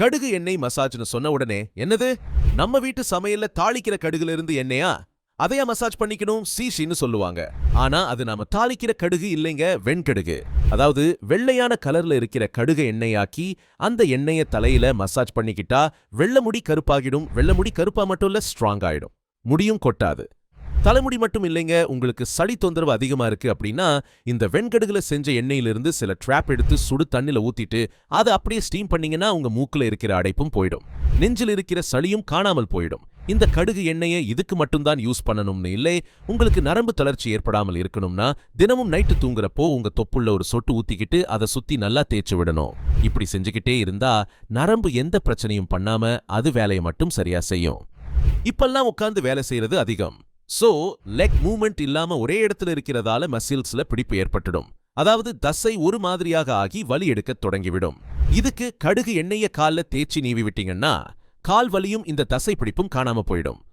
கடுகு எண்ணெய் மசாஜ்னு சொன்ன உடனே என்னது? நம்ம வீட்டு சமையல்ல தாளிக்கிற கடுகுல இருந்து எண்ணெயா? அதையா மசாஜ் பண்ணிக்கணும்? சீஷின்னு சொல்லுவாங்க. ஆனா அது நாம தாளிக்கிற கடுகு இல்லைங்க வெண்கடுகு. அதாவது வெள்ளையான கலர்ல இருக்கிற கடுகு எண்ணெயாக்கி அந்த எண்ணெய தலையில மசாஜ் பண்ணிக்கிட்டா வெள்ளை முடி கருப்பாகிடும். வெள்ளை முடி கருப்பா மட்டும் இல்ல ஸ்ட்ராங் ஆயிடும். முடியும் கொட்டாது. தலைமுடி மட்டும் இல்லைங்க உங்களுக்கு சளி தொந்தரவு அதிகமா இருக்கு அப்படின்னா இந்த வெண்கடுகுல செஞ்ச எண்ணெயிலிருந்து சில ட்ராப் எடுத்து சுடு தண்ணில ஊத்திட்டு அதை அப்படியே ஸ்டீம் பண்ணீங்கன்னா உங்க மூக்குல இருக்கிற அடைப்பும் போயிடும். நெஞ்சில் இருக்கிற சளியும் காணாமல் போயிடும். இந்த கடுகு எண்ணெயை இதுக்கு மட்டும்தான் யூஸ் பண்ணணும்னு இல்லை உங்களுக்கு நரம்பு தளர்ச்சி ஏற்படாமல் இருக்கணும்னா தினமும் நைட்டு தூங்குறப்போ உங்க தொப்புள்ள ஒரு சொட்டு ஊத்திக்கிட்டு அதை சுத்தி நல்லா தேய்ச்சி விடணும். இப்படி செஞ்சுக்கிட்டே இருந்தா நரம்பு எந்த பிரச்சனையும் பண்ணாம அது வேலையை மட்டும் சரியா செய்யும். இப்பெல்லாம் உட்கார்ந்து வேலை செய்யறது அதிகம். சோ லெக் மூமெண்ட் இல்லாம ஒரே இடத்துல இருக்கிறதால மசில்ஸ்ல பிடிப்பு ஏற்பட்டுடும். அதாவது தசை ஒரு மாதிரியாக ஆகி வலி எடுக்கத் தொடங்கிவிடும். இதுக்கு கடுகு எண்ணெய கால்ல தேய்ச்சி நீவி விட்டீங்கன்னா கால் வலியும் இந்த தசை பிடிப்பும் காணாம போயிடும்.